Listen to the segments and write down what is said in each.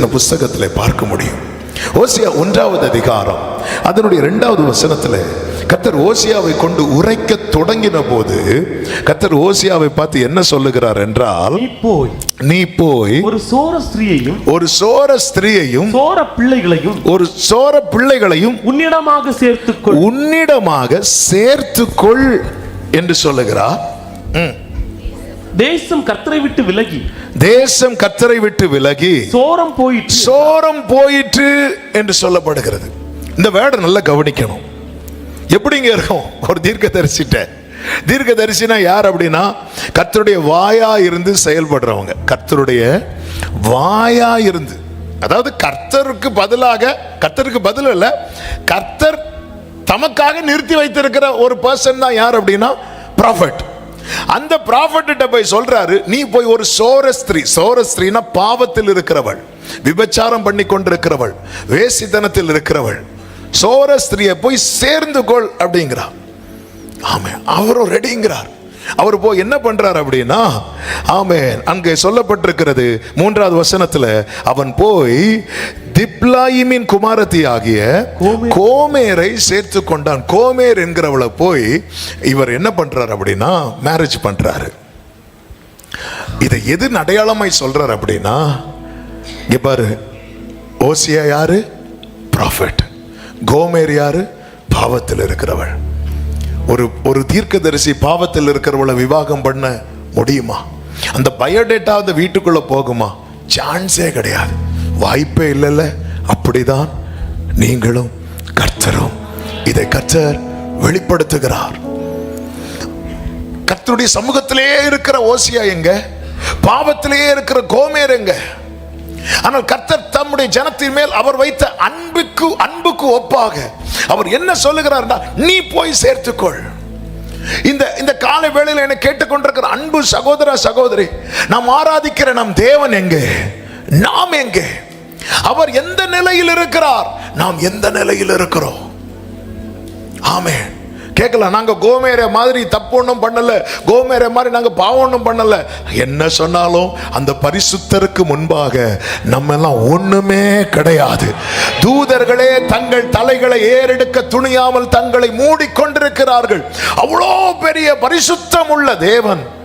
இந்த புஸ்தகத்தில் பார்க்க முடியும். ஓசியா ஒன்றாவது அதிகாரம் அதனுடைய இரண்டாவது வசனத்துல கத்தர் ஓசியாவை கொண்டு உரைக்க தொடங்கின போது கத்தர் ஓசியாவை பார்த்து என்ன சொல்லுகிறார் என்றால் போய் நீ போய் ஒரு சோர ஸ்திரீயையும் ஒரு சோர ஸ்திரீயையும் சோர பிள்ளைகளையும் ஒரு சோர பிள்ளைகளையும் உன்னிடமாக சேர்த்துக்கொள். உன்னிடமாக சேர்த்துக்கொள் என்று சொல்லுகிறார். தேசம் கர்த்தரை விட்டு விலகி தேசம் கத்தரை விட்டு விலகி சோரம் போயிற்று. சோரம் போயிற்று என்று சொல்லப்படுகிறது. இந்த வேர்டை நல்லா கவனிக்கணும். எப்படிங்க இருக்கும்? ஒரு தீர்க்க தரிசிட்ட தீர்க்க தரிசினா யார் அப்படின்னா கர்த்தருடைய வாயா இருந்து செயல்படுறவங்க. கர்த்தருடைய வாயா இருந்து. அதாவது கர்த்தருக்கு பதிலாக கர்த்தருக்கு பதில் இல்ல கர்த்தர் தமக்காக நிறுத்தி வைத்திருக்கிற ஒரு பர்சன் தான் யார் அப்படின்னா ப்ராஃபட் அந்த ப்ராஃபட்ட போய் சொல்றாரு நீ போய் ஒரு சோர ஸ்திரீ சோர ஸ்திரீனா பாவத்தில் இருக்கிறவள் விபச்சாரம் பண்ணி கொண்டிருக்கிறவள் வேசித்தனத்தில் இருக்கிறவள் சோரஸ்திரியை போய் சேர்ந்து கொள் அப்படிங்கிறார். ஆமே அவரும் ரெடிங்கிறார் அவர் போய் என்ன பண்றார் அப்படின்னா ஆமே அங்கே சொல்லப்பட்டிருக்கிறது மூன்றாவது வசனத்துல அவன் போய் திப்லாயிமின் குமாரத்தி ஆகிய கோமேர். சேர்த்து கொண்டான். கோமேர் என்கிறவளை போய் இவர் என்ன பண்றார் அப்படின்னா மேரேஜ் பண்றாரு. இதை எது அடையாளமாய் சொல்றார் அப்படின்னா இங்க பாரு ஓசியா யாரு? ப்ராஃபட் கோமேர் யாரு? பாவத்தில் இருக்கிறவள். ஒரு ஒரு தீர்க்கதரிசி பாவத்தில் இருக்கிறவளை விவாகம் பண்ண முடியுமா? அந்த பயோடேட்டா அந்த வீட்டுக்குள்ள போகுமா? சான்ஸே கிடையாது. வாய்ப்பே இல்லைல்ல? அப்படிதான் நீங்களும் கர்த்தரும். இதை கர்த்தர் வெளிப்படுத்துகிறார். கர்த்தருடைய சமூகத்திலேயே இருக்கிற ஓசியா எங்க? பாவத்திலேயே இருக்கிற கோமேர் எங்க? ஆனால் கர்த்தர் தம்முடைய ஜனத்தின் மேல் அவர் வைத்த அன்புக்கு அன்புக்கு ஒப்பாக அவர் என்ன சொல்லுகிறார்னா நீ போய் சேர்த்துக்கொள். இந்த இந்த காலை வேளையில் என்னை கேட்டுக்கொண்டிருக்கிற அன்பு சகோதர சகோதரி நாம் ஆராதிக்கிற நம் தேவன் எங்கே? நாம் எங்கே? அவர் எந்த நிலையில் இருக்கிறார்? நாம் எந்த நிலையில் இருக்கிறோம்? ஆமே கேட்கலாம் நாங்க கோமேர மாதிரி தப்பு ஒன்றும் பண்ணல. கோமேர மாதிரி நாங்க பாவம் ஒன்றும் பண்ணல. என்ன சொன்னாலும் அந்த பரிசுத்தருக்கு முன்பாக நம்ம எல்லாம் ஒண்ணுமே கிடையாது. தூதர்களே தங்கள் தலைகளை ஏறெடுக்க துணியாமல் தங்களை மூடிக்கொண்டிருக்கிறார்கள். அவ்வளோ பெரிய பரிசுத்தம் உள்ள தேவன்.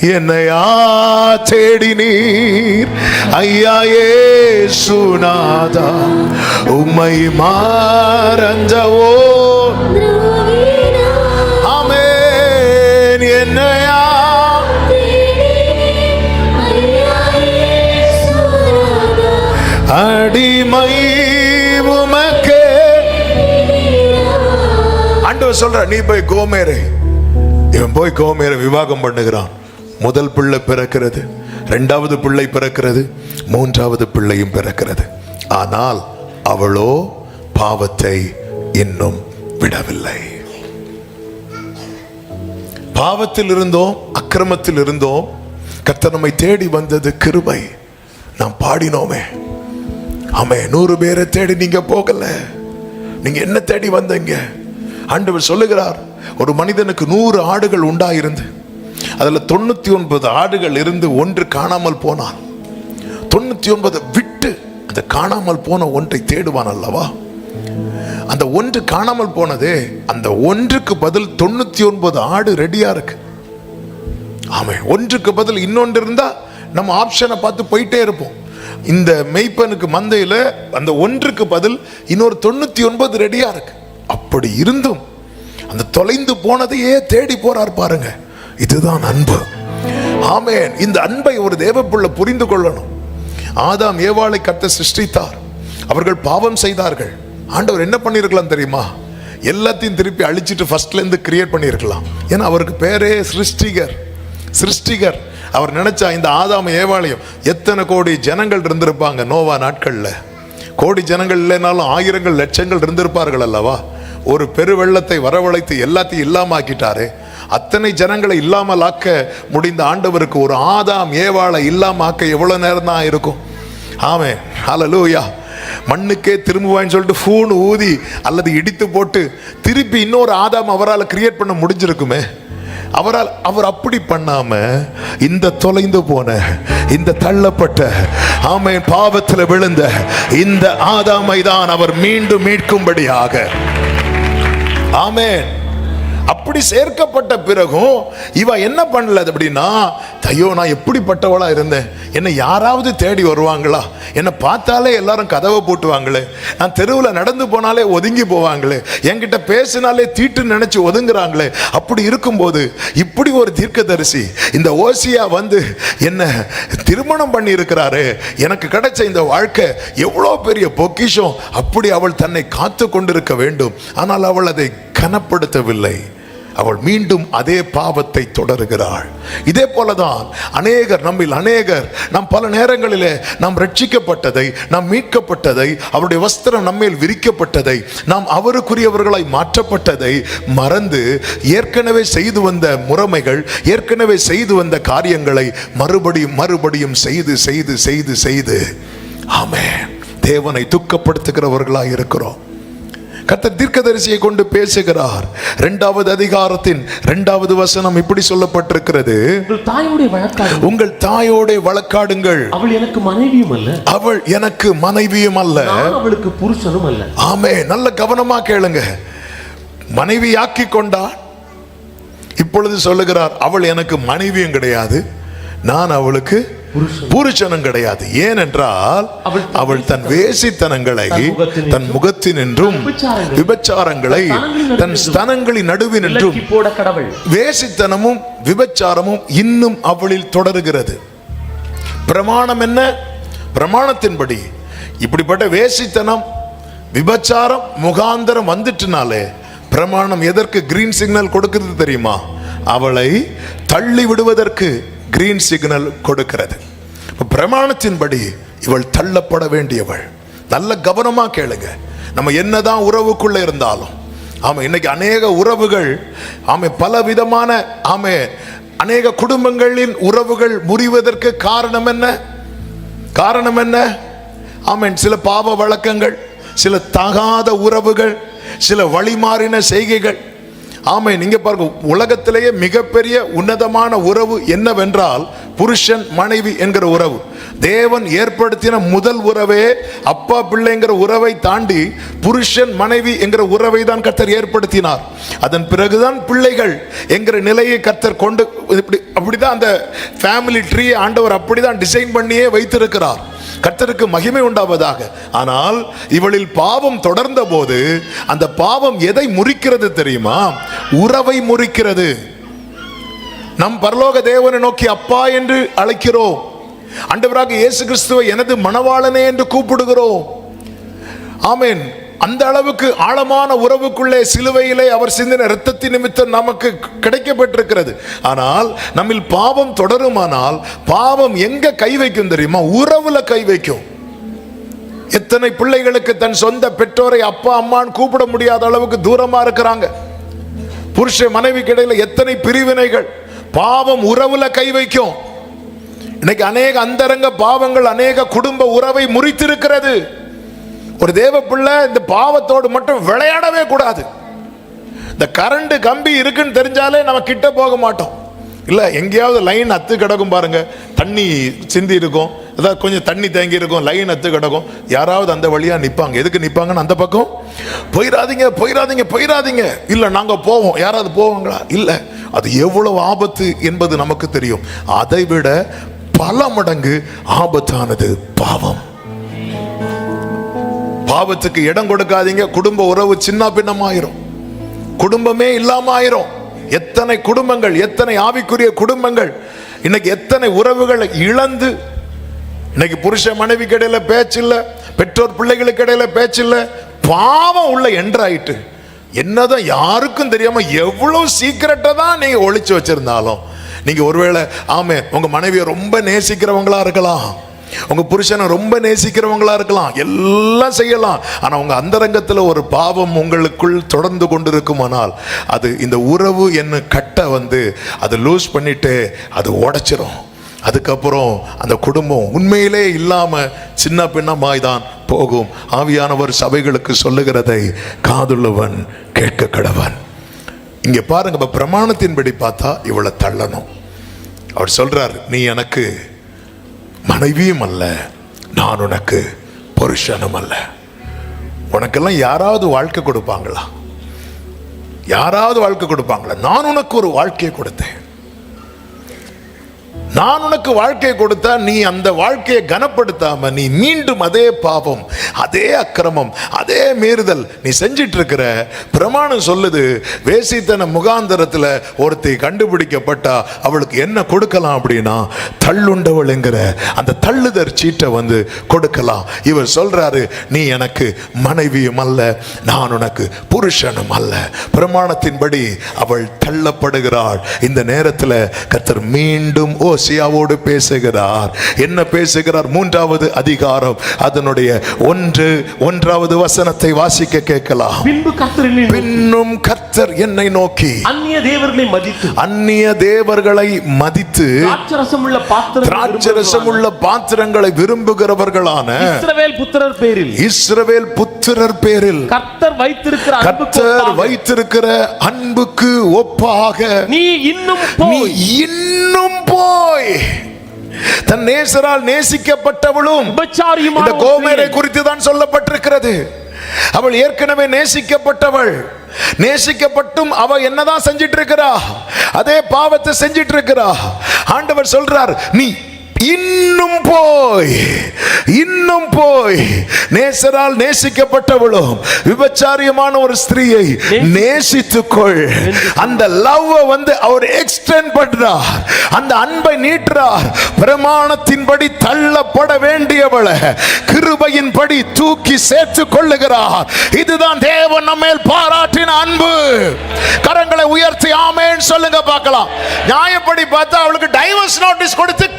என்னையா தேடி நீர் ஐயாயே சுனாதா உம்மை மாறஞ்சவோ. அமேன் என்னையா? அடிமை உமக்கே. அன்று சொல்ற நீ போய் கோமேரே. இவன் போய் கோமேரை விவாகம் பண்ணுகிறான். முதல் பிள்ளை பிறக்கிறது ரெண்டாவது பிள்ளை பிறக்கிறது மூன்றாவது பிள்ளையும் பிறக்கிறது. ஆனால் அவளோ பாவத்தை இன்னும் விடவில்லை. பாவத்தில் இருந்தோம் அக்கிரமத்தில் இருந்தோம். கர்த்தர் நம்மை தேடி வந்தது கிருபை. நாம் பாடினோமே. ஆமே நூறு பேரை தேடி நீங்க போகல. நீங்க என்ன தேடி வந்தீங்க? ஆண்டவர் சொல்லுகிறார் ஒரு மனிதனுக்கு நூறு ஆடுகள் உண்டாயிருந்து அதில் தொண்ணூற்றி ஒன்பது ஆடுகள் இருந்து ஒன்று காணாமல் போனான். தொண்ணூற்றி ஒன்பது விட்டு அந்த காணாமல் போன ஒன்றை தேடுவான் அல்லவா? அந்த ஒன்று காணாமல் போனதே அந்த ஒன்றுக்கு பதில் தொண்ணூத்தி ஒன்பது ஆடு ரெடியா இருக்கு. ஆமே ஒன்றுக்கு பதில் இன்னொன்று இருந்தா நம்ம ஆப்ஷனை பார்த்து போயிட்டே இருப்போம். இந்த மெய்ப்பனுக்கு மந்தையில் அந்த ஒன்றுக்கு பதில் இன்னொரு தொண்ணூத்தி ஒன்பது ரெடியா இருக்கு. அப்படி இருந்தும் அந்த தொலைந்து போனதையே தேடி போறார் பாருங்கள் இதுதான் அன்பு. ஆமேன். இந்த அன்பை ஒரு தேவப்புள்ள புரிந்து கொள்ளணும். ஆதாம் ஏவாளை கத்த சிருஷ்டித்தார். அவர்கள் பாவம் செய்தார்கள். ஆண்டவர் என்ன பண்ணியிருக்கலாம் தெரியுமா? எல்லாத்தையும் திருப்பி அழிச்சிட்டு ஃபர்ஸ்ட்லேருந்து கிரியேட் பண்ணியிருக்கலாம். ஏன்னா அவருக்கு பேரே சிருஷ்டிகர். சிருஷ்டிகர். அவர் நினைச்சா இந்த ஆதாம ஏவாலயம் எத்தனை கோடி ஜனங்கள் இருந்திருப்பாங்க நோவா நாட்களில்? கோடி ஜனங்கள் இல்லைனாலும் ஆயிரங்கள் லட்சங்கள் இருந்திருப்பார்கள் அல்லவா? ஒரு பெருவெள்ளத்தை வரவழைத்து எல்லாத்தையும் இல்லாம ஆக்கிட்டாரே அத்தனை ஜனங்களை இல்லாமல் ஆக்க முடிந்த ஆண்டவருக்கு ஒரு ஆதாம் ஏவாளை இல்லாமல் ஆக்க எவ்வளவு நேரம் தான் இருக்கும் ஆமே ஹலலூயா மண்ணுக்கே திரும்புவான்னு சொல்லிட்டு ஃபூன் ஊதி அல்லது இடித்து போட்டு திருப்பி இன்னொரு ஆதாம் அவரால் கிரியேட் பண்ண முடிஞ்சிருக்குமே? அவரால் அவர் அப்படி பண்ணாம இந்த தொலைந்து போன இந்த தள்ளப்பட்ட ஆமை பாவத்தில் விழுந்த இந்த ஆதாமை தான் அவர் மீண்டும் மீட்கும்படியாக. ஆமேன். அப்படி சேர்க்கப்பட்ட பிறகும் இவ என்ன பண்ணல அப்படின்னா ஐயோ நான் எப்படிப்பட்டவளா இருந்தேன்? என்னை யாராவது தேடி வருவாங்களா? என்னை பார்த்தாலே எல்லாரும் கதவை போட்டுவாங்களே? நான் தெருவில் நடந்து போனாலே ஒதுங்கி போவாங்களே? என்கிட்ட பேசினாலே தீட்டு நினைச்சு ஒதுங்குறாங்களே? அப்படி இருக்கும்போது இப்படி ஒரு தீர்க்கதரிசி இந்த ஓசியா வந்து என்ன திருமணம் பண்ணி இருக்கிறாரு எனக்கு கிடைச்ச இந்த வாழ்க்கை எவ்வளோ பெரிய பொக்கிஷம். அப்படி அவள் தன்னை காத்து கொண்டிருக்க வேண்டும். ஆனால் அவள் அதை கனப்படுத்தவில்லை. அவள் மீண்டும் அதே பாவத்தை தொடருகிறாள். இதே போலதான் அநேகர் நம்மில் அநேகர் நாம் பல நேரங்களிலே நாம் ரட்சிக்கப்பட்டதை நாம் மீட்கப்பட்டதை அவருடைய வஸ்திரம் நம்மேல் விரிக்கப்பட்டதை நாம் அவருக்குரியவர்களாய் மாற்றப்பட்டதை மறந்து ஏற்கனவே செய்து வந்த முறைமைகள் ஏற்கனவே செய்து வந்த காரியங்களை மறுபடியும் மறுபடியும் செய்து செய்து செய்து செய்து. ஆமே தேவனை துக்கப்படுத்துகிறவர்களாய் இருக்கிறோம். கர்த்தர் தீர்க்கதரிசியை கொண்டு பேசுகிறார். இரண்டாவது அதிகாரத்தின் இரண்டாவது வசனம் இப்படி சொல்லப்பட்டிருக்கிறது. உங்கள் தாயோட வழக்காடுங்கள். அவள் எனக்கு மனைவியும் அல்ல. அவள் எனக்கு மனைவியும் அல்ல. அவளுக்கு புருஷனும் அல்ல. ஆமே நல்ல கவனமா கேளுங்க. மனைவி ஆக்கி கொண்டாள் இப்பொழுது சொல்லுகிறார் அவள் எனக்கு மனைவியும் கிடையாது. நான் அவளுக்கு. புருஷனும் கிடையாது. ஏனென்றால் அவள் தன் வேசித்தனங்களை தன் முகத்தினின்றும், தன் முகத்தினின்றும் விபச்சாரங்களை, தன் தன் ஸ்தனங்களின் நடுவினின்றும் வேசித்தனமும் விபச்சாரமும் இன்னும் அவளில் தொடருகிறது. பிரமாணம் என்ன? பிரமாணத்தின்படி இப்படிப்பட்ட வேசித்தனம் விபச்சாரம் முகாந்தரம் வந்துட்டுனாலே பிரமாணம் எதற்கு கிரீன் சிக்னல் கொடுக்கிறது தெரியுமா? அவளை தள்ளி விடுவதற்கு கிரீன் சிக்னல் கொடுக்கிறது. பிரமாணத்தின்படி இவள் தள்ளப்பட வேண்டியவள். நல்ல கவனமாக கேளுங்க. நம்ம என்னதான் உறவுக்குள்ள இருந்தாலும் ஆமாம் இன்னைக்கு அநேக உறவுகள் ஆமை பல விதமான ஆமை அநேக குடும்பங்களின் உறவுகள் முறிவதற்கு காரணம் என்ன? காரணம் என்ன? ஆமென் சில பாவ வழக்கங்கள் சில தகாத உறவுகள் சில வழிமாறின செய்கைகள் ஆமை நீங்கள் பாருங்க உலகத்திலேயே மிகப்பெரிய உன்னதமான உறவு என்னவென்றால் புருஷன் மனைவி என்கிற உறவு. தேவன் ஏற்படுத்தின முதல் உறவே அப்பா பிள்ளைங்கிற உறவை தாண்டி புருஷன் மனைவி என்கிற உறவை தான் கர்த்தர் ஏற்படுத்தினார். அதன் பிறகுதான் பிள்ளைகள் என்கிற நிலையை கர்த்தர் கொண்டு இப்படி அப்படிதான் அந்த ஃபேமிலி ட்ரீ ஆண்டவர் அப்படிதான் டிசைன் பண்ணியே வைத்திருக்கிறார். கர்த்தருக்கு மகிமை உண்டாவதாக. ஆனால் இவளில் பாவம் தொடர்ந்த போது அந்த பாவம் எதை முறிக்கிறது தெரியுமா? உறவை முறிக்கிறது. நம் பரலோக தேவனை நோக்கி அப்பா என்று அழைக்கிறோம். அண்டவராக இயேசு கிறிஸ்துவை எனது மணவாளனே என்று கூப்பிடுகிறோம். ஆமேன். அந்த அளவுக்கு ஆழமான உறவுக்குள்ளே சிலுவையிலே அவர் சிந்தின இரத்தத்தின் நிமித்தம் நமக்கு கிடைக்கப்பட்டிருக்கிறது. ஆனால் நம்மில் பாவம் தொடருமானால் பாவம் எங்க கை வைக்கும் தெரியுமா? உறவுல கை வைக்கும். எத்தனை பிள்ளைகளுக்கு தன் சொந்த பெற்றோரை அப்பா அம்மான்னு கூப்பிட முடியாத அளவுக்கு தூரமா இருக்கிறாங்க. புருஷ மனைவிக்கு இடையில எத்தனை பிரிவினைகள். பாவம் உறவுல கை வைக்கும். இன்னைக்கு அநேக அந்தரங்க பாவங்கள் அநேக குடும்ப உறவை முறித்திருக்கிறது. ஒரு தேவ பிள்ளை இந்த பாவத்தோடு மட்டும் விளையாடவே கூடாது. இந்த கரண்ட் கம்பி இருக்குன்னு தெரிஞ்சாலே நம்ம கிட்ட போக மாட்டோம். இல்லை எங்கேயாவது லைன் அத்து கிடக்கும் பாருங்க. தண்ணி சிந்தி இருக்கும். ஏதாவது கொஞ்சம் தண்ணி தேங்கி இருக்கும். லைன் அத்து கிடக்கும். யாராவது அந்த வழியாக நிற்பாங்க எதுக்கு நிற்பாங்கன்னு அந்த பக்கம் போயிடாதீங்க போயிடாதீங்க போயிடாதீங்க இல்லை நாங்கள் போவோம். யாராவது போவாங்களா? இல்லை. அது எவ்வளவு ஆபத்து என்பது நமக்கு தெரியும். அதை விட பல மடங்கு ஆபத்தானது பாவம். பாவத்துக்கு இடம் கொடுக்காதீங்க. குடும்ப உறவு சின்ன பின்னமாயிரும். குடும்பமே இல்லாம ஆயிரும் எத்தனை குடும்பங்கள் எத்தனை ஆவிக்குரிய குடும்பங்கள். இன்னைக்கு எத்தனை உறவுகளை இழந்து. இன்னைக்கு புருஷ மனைவி இடையில பேச்சில்ல பெற்றோர் பிள்ளைகளுக்கு இடையில பேச்சில்ல பாவம் உள்ள என்ட்ராயிட்டு என்னதான் யாருக்கும் தெரியாம எவ்வளவு சீக்கிரட்டை தான் நீங்க ஒழிச்சு வச்சிருந்தாலும். நீங்க ஒருவேளை ஆமே உங்க மனைவியை ரொம்ப நேசிக்கிறவங்களா இருக்கலாம். உங்க புருஷனை ரொம்ப நேசிக்கிறவங்களா இருக்கலாம் எல்லாம் செய்யலாம். ஆனா உங்க அந்தரங்கத்துல ஒரு பாவம் உங்களுக்குள் தொடர்ந்து கொண்டிருக்குமானால் அது இந்த உறவு என்ன கட்ட வந்து அதை லூஸ் பண்ணிட்டு அது உடைச்சிரும். அதுக்கப்புறம் அந்த குடும்பம் உண்மையிலே இல்லாம சின்ன பின்னமாய் தான் போகும். ஆவியானவர் சபைகளுக்கு சொல்லுகிறதை காதுள்ளவன் கேட்க கடவன். இங்கே பாருங்க பிரமாணத்தின்படி பார்த்தா இவளை தள்ளணும். அவர் சொல்றார் நீ எனக்கு மனைவியும் அல்ல நான் உனக்கு புருஷனும் அல்ல. உனக்கெல்லாம் யாராவது வாழ்க்கை கொடுப்பாங்களா? யாராவது வாழ்க்கை கொடுப்பாங்களா? நான் உனக்கு ஒரு வாழ்க்கையை கொடுத்தேன். நான் உனக்கு வாழ்க்கையை கொடுத்தா நீ அந்த வாழ்க்கையை கனப்படுத்தாம நீ மீண்டும் அதே பாவம் அதே அக்கிரமம் அதே மீறுதல் நீ செஞ்சிட்டு இருக்கிற பிரமாணம் சொல்லுது வேசித்தன முகாந்தரத்தில் ஒருத்தி கண்டுபிடிக்கப்பட்டா அவளுக்கு என்ன கொடுக்கலாம் அப்படின்னா தள்ளுண்டவள் என்கிற அந்த தள்ளுதற் சீட்டை வந்து கொடுக்கலாம். இவர் சொல்றாரு நீ எனக்கு மனைவியும் அல்ல நான் உனக்கு புருஷனும் அல்ல. பிரமாணத்தின்படி அவள் தள்ளப்படுகிறாள். இந்த நேரத்தில் கத்தர் மீண்டும் ஓசியாவோடு பேசுகிறார். என்ன பேசுகிறார்? மூன்றாவது அதிகாரம். அதனுடைய ஒன்று ஒன்றாவது வசனத்தை வாசிக்க கேட்கலாம். பின்பு கத்தரில் பின்னும் கர்த்தர் என்னை நோக்கி. அந்நிய தேவர்களை மதித்து. அந்நிய தேவர்களை மதித்து உள்ள பாத்திரம் திராட்சரசம் உள்ள பாத்திரங்களை விரும்புகிறவர்களான இஸ்ரவேல் புத்திரர் பேரில். இஸ்ரவேல் புத்திரர் பேரில். கர்த்தர் வைத்திருக்கிற அன்புக்கு கர்த்தர் ஒப்பாக. வைத்திருக்கிற அன்புக்கு ஒப்பாக. நீ இன்னும் நீ போய். இன்னும் போய் தன் நேசரால் நேசிக்கப்பட்டவளும் இந்த கோமேரை குறித்து தான் சொல்லப்பட்டிருக்கிறது. அவள் ஏற்கனவே நேசிக்கப்பட்டவள். நேசிக்கப்பட்டும் அவ என்னதான் செஞ்சிட்டு இருக்கிறா அதே பாவத்தை செஞ்சிட்டு இருக்கிறா ஆண்டவர் சொல்றார் நீ இன்னும் போய் இன்னும் போய் நேசரால் நேசிக்கப்பட்டவளும் விபச்சாரியமான ஒரு ஸ்திரீயை நேசித்துக்கொள். அந்த லவ் வந்து அவர் எக்ஸ்டெண்ட் பண்றார். அந்த அன்பை நீட்டுறார். பிரமாணத்தின்படி தள்ளப்பட வேண்டியவளை கிருபையின்படி தூக்கி சேர்த்து கொள்ளுகிறார். இதுதான் தேவன் நம்மேல் பாராட்டின அன்பு. கரங்களை உயர்த்தி ஆமேன்னு சொல்லுங்க பார்க்கலாம். நியாயப்படி பார்த்தா அவளுக்கு டைவர்ஸ் நோட்டீஸ் கொடுத்து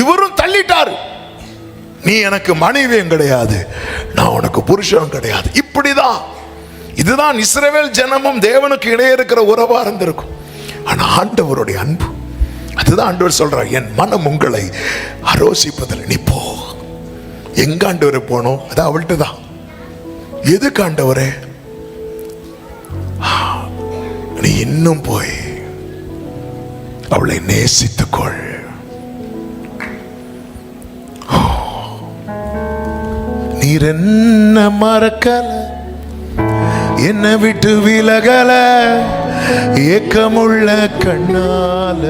இவரும் தள்ளிட்டாரு. நீ எனக்கு மனைவியும் கிடையாது நான் உனக்கு புருஷனும் கிடையாது. இப்படிதான். இதுதான் இஸ்ரவேல் ஜனமும் தேவனுக்கு இடையே இருக்கிற உறவா இருந்திருக்கும். ஆனா ஆண்டவருடைய அன்பு அதுதான் ஆண்டவர் சொல்றார் என் மனம் உங்களை அரோசிப்பதில் நீ போ. எங்க ஆண்டவரை போனோம்? அது அவள்கிட்ட தான். எதுக்கு ஆண்டவரே? நீ இன்னும் போய் அவளை நேசித்துக்கொள். நீர் என்ன மறக்கல? என்னை விட்டு விலகல? ஏக்கமுள்ள கண்ணால